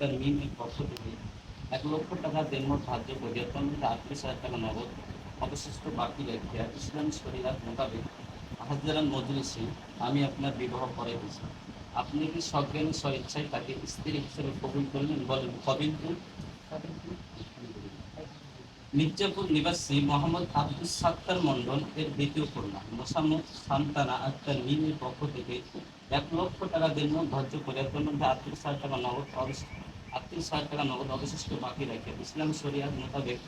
আক্তার মিমের পক্ষ থেকে। এক লক্ষ টাকা দেনমত ধার্য করিয়া তার মধ্যে আটত্রিশ হাজার টাকা নগদ, অবশিষ্ট বাকি রাখিয়া ইসলাম শরীয়ত মোতাবেক হাজারান মজলিসে আমি আপনার বিবাহ করে দিয়েছি আপনি কি সজ্ঞানী স্বইচ্ছায় তাকে স্ত্রী হিসেবে কবুল করলেন বলেন কবিল মির্জাপুর নিবাসী মোহাম্মদ আব্দুল সাত্তার মন্ডল এর দ্বিতীয় কন্যা মোসাম্মদ সান্তানা আক্তার মিমের পক্ষ থেকে এক লক্ষ টাকা দেন ধার্য করে তার আটত্রিশ হাজার টাকা নগদ, অবশিষ্ট হাজার টাকা নগদ অবশিষ্ট বাকি রাখে ইসলাম শরিয়াত মোতাবেক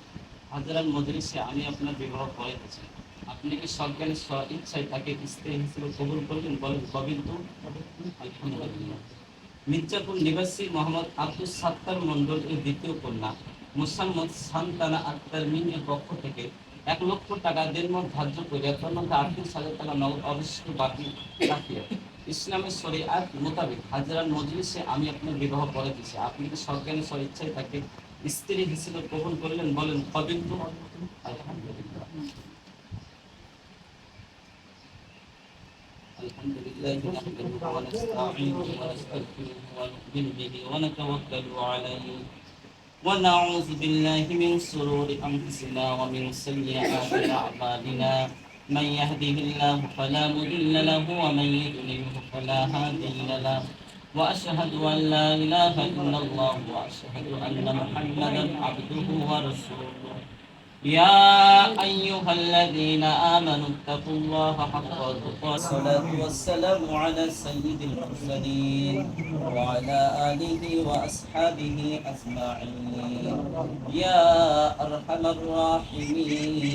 হাজারান মজলিসে আমি আপনার বিবাহ করে দিয়েছি আপনি কি সজ্ঞানী স্ব ইচ্ছায় তাকে স্ত্রী হিসেবে কবুল করলেন বলেন? আলহামদুলিল্লাহ। মির্জাপুর নিবাসী মোহাম্মদ আব্দুল সাত্তার মন্ডল এর দ্বিতীয় কন্যা মুসাম্মদ সান্তানা আক্তার মিনের পক্ষ থেকে এক লক্ষ টাকা দেড় মত ধার্য করিয়া তার মধ্যে আটত্রিশ হাজার টাকা নগদ অবশিষ্ট বাকি রাখিয়া ইসলামের শরীআত মোতাবেক হাজারান মজলিসে আমি আপনার বিবাহ করে দিয়েছি আপনি কি সজ্ঞানী স্ব ইচ্ছায় তাকে স্ত্রী হিসেবে কবুল করলেন বলেন কবিল তো আলহামদুলিল্লাহ الحمد لله نحمده ونستعينه ونستغفره ونؤمن به ونتوكل عليه ونعوذ بالله من شرور انفسنا ومن سيئات اعمالنا من يهده الله فلا مضل له ومن يضلله فلا هادي له. وأشهد أن لا إله إلا الله وأشهد أن محمدا عبده ورسوله. يا أيها الذين آمنوا اتقوا الله حق تقاته. والصلاة والسلام على سيد المرسلين وعلى آله وأصحابه أجمعين. يا أرحم الراحمين.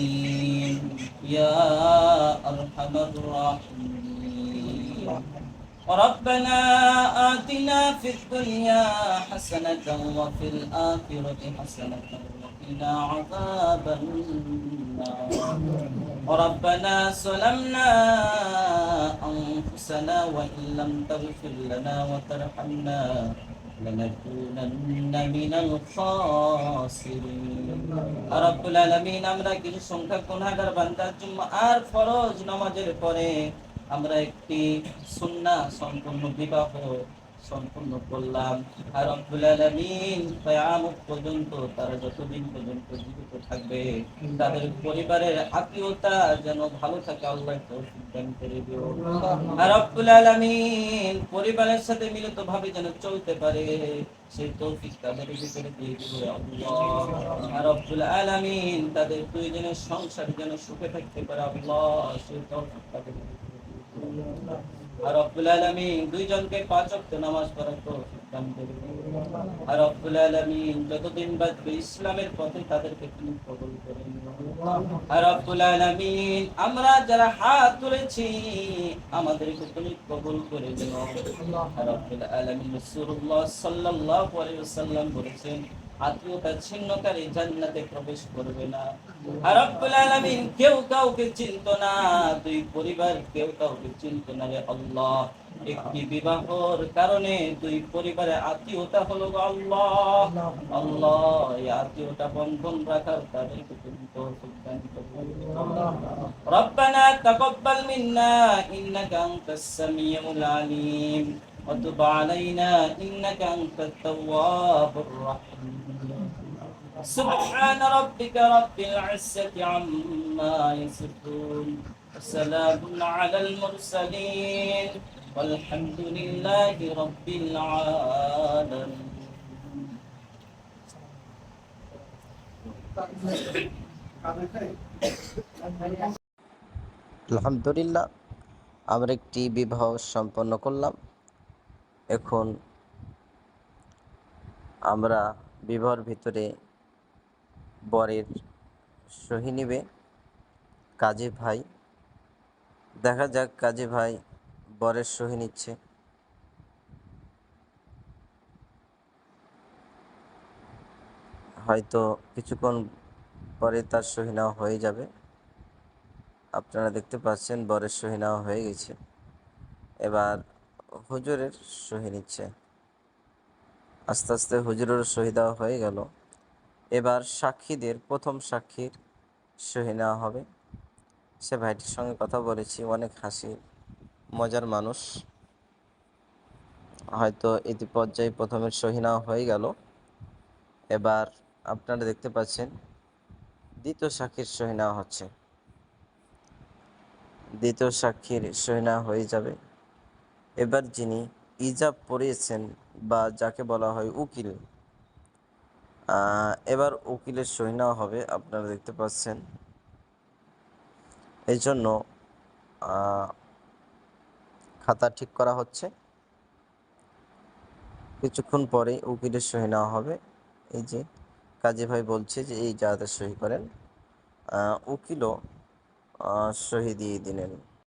يا أرحم الراحمين. ربنا آتنا في الدنيا حسنة وفي الآخرة حسنة وقنا عذاب النار. ربنا ظلمنا أنفسنا وإن لم تغفر لنا وترحمنا لنكونن من الخاسرين رب العالمين আমরা কিছু সংখ্যক গুনাহগার বান্দার জন্য আর ফরজ নামাজের পরে আমরা একটি সুন্নাহ সম্পূর্ণ বিবাহ সম্পূর্ণ করলাম। আর রব্বুল আলামিন কিয়ামত পর্যন্ত তারা যতদিন পর্যন্ত জীবিত থাকবে, তাদের পরিবারের আত্মীয়তা যেন ভালো থাকে আল্লাহ তৌফিক দান করে দিও। আর রব্বুল আলামিন পরিবারের সাথে মিলিত ভাবে যেন চলতে পারে, সেই তৌফিক তাদের ভিতরে দিয়ে দিবে আল্লাহ। আর রব্বুল আলামিন তাদের দুইজনের সংসার যেন সুখে থাকতে পারে, আল্লাহ, সেই তৌফিক তাদের। আর রব্বুল আলামিন দুইজনকে নামাজ পড়ার আর যতদিন বাঁচবে ইসলামের পথে তাদেরকে তুমি কবুল করে নিও। আর আমরা যারা হাত তুলেছি, আমাদেরকে তুমি কবুল করে দিও আর রব্বুল আলামিন রাসূলুল্লাহ সাল্লাল্লাহু বলেছেন আত্মীয়তা ছিন্নকারী জান্নাতে প্রবেশ করবে না আর রব্বুল আলামিন কেউ কাউকে চিনতো না দুই পরিবার কেউ কাউকে চিনতো না রে আল্লাহ একটি বিবাহর কারণে দুই পরিবারের আত্মীয়তা হলো গো আল্লাহ আল্লাহ এই আত্মীয়তা বন্ধন রাখার তাদেরকে তুমি তৌফিক দান করো ربنا تقبل منا إنك أنت السميع العليم وتب علينا إنك أنت التواب الرحيم سبحان ربك رب العزة عما يصفون وسلام على المرسلين والحمد لله رب العالمين আলহামদুলিল্লাহ আমরা একটি বিবাহ সম্পন্ন করলাম এখন আমরা বিবাহর ভিতরে বরের সহি নিবে। কাজী ভাই, দেখা যাক কাজী ভাই বরের সহি নিচ্ছে। হয়তো কিছুক্ষণ পরে তার সহি নেওয়া হয়ে যাবে। আপনারা দেখতে পাচ্ছেন বরের সহি নেওয়া হয়ে গেছে। এবার হুজুরের সহি নিচ্ছে। আস্তে আস্তে হুজুরের সহি দেওয়া হয়ে গেল। এবার সাক্ষীদের প্রথম সাক্ষীর সহি নেওয়া হবে। সে ভাইটির সঙ্গে কথা বলেছি, অনেক হাসি, মজার মানুষ। হয়তো ইতি পর্যায়ে প্রথমের সহি নেওয়া হয়ে গেল। এবার আপনারা দেখতে পাচ্ছেন, দ্বিতীয় সাক্ষীর সহি নেওয়া হচ্ছে। দ্বিতীয় সাক্ষীর সহি নেওয়া হয়ে যাবে। এবার যিনি ইজাব পড়িয়েছেন বা যাকে বলা হয় উকিল এবার উকিলের সহি নেওয়া হবে, আপনারা দেখতে পাচ্ছেন। এই জন্য খাতা ঠিক করা হচ্ছে। কিছুক্ষণ পরেই উকিলের সহি নেওয়া হবে। এই যে কাজী ভাই বলছে যে, এই জাহাজের সহি করেন উকিলও সহি দিয়ে দিলেন।